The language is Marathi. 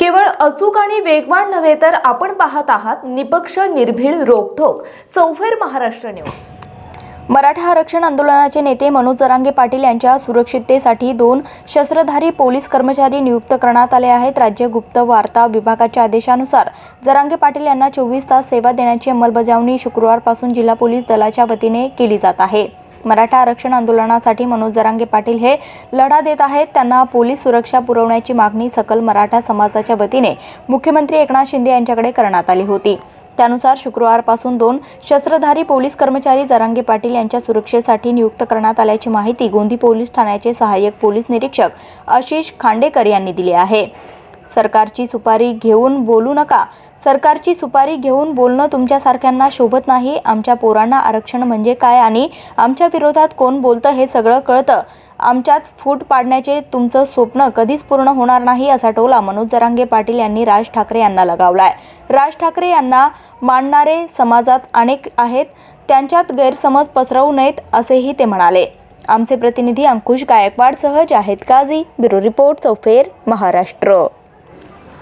केवळ अचूक आणि वेगवान नव्हे तर आपण पाहत आहात निपक्ष निर्भीड रोखोक चौफेर महाराष्ट्र न्यूज. मराठा आरक्षण आंदोलनाचे नेते मनोज जरांगे पाटील यांच्या सुरक्षिततेसाठी दोन शस्त्रधारी पोलीस कर्मचारी नियुक्त करण्यात आले आहेत. राज्य गुप्त वार्ता विभागाच्या आदेशानुसार जरांगे पाटील यांना चोवीस तास सेवा देण्याची अंमलबजावणी शुक्रवारपासून जिल्हा पोलीस दलाच्या वतीने केली जात आहे. मराठा आरक्षण आंदोलनासाठी मनोज जरांगे पाटील हे लढा देत आहेत. त्यांना पोलीस सुरक्षा पुरवण्याची मागणी सकल मराठा समाजाच्या वतीने मुख्यमंत्री एकनाथ शिंदे यांच्याकडे करण्यात आली होती. त्यानुसार शुक्रवारपासून दोन शस्त्रधारी पोलीस कर्मचारी जरांगे पाटील यांच्या सुरक्षेसाठी नियुक्त करण्यात आल्याची माहिती गोंदी पोलीस ठाण्याचे सहाय्यक पोलीस निरीक्षक आशिष खांडेकर यांनी दिली आहे. सरकारची सुपारी घेऊन बोलू नका. सरकारची सुपारी घेऊन बोलणं तुमच्यासारख्यांना शोभत नाही. आमच्या पोरांना आरक्षण म्हणजे काय आणि आमच्या विरोधात कोण बोलतं हे सगळं कळतं. आमच्यात फूट पाडण्याचे तुमचं स्वप्न कधीच पूर्ण होणार नाही असा टोला मनोज जरांगे पाटील यांनी राज ठाकरे यांना लगावलाय. राज ठाकरे यांना मानणारे समाजात अनेक आहेत. त्यांच्यात गैरसमज पसरवू नयेत असेही ते म्हणाले. आमचे प्रतिनिधी अंकुश गायकवाडसह जाहेद काझी ब्युरो रिपोर्ट चौफेर महाराष्ट्र.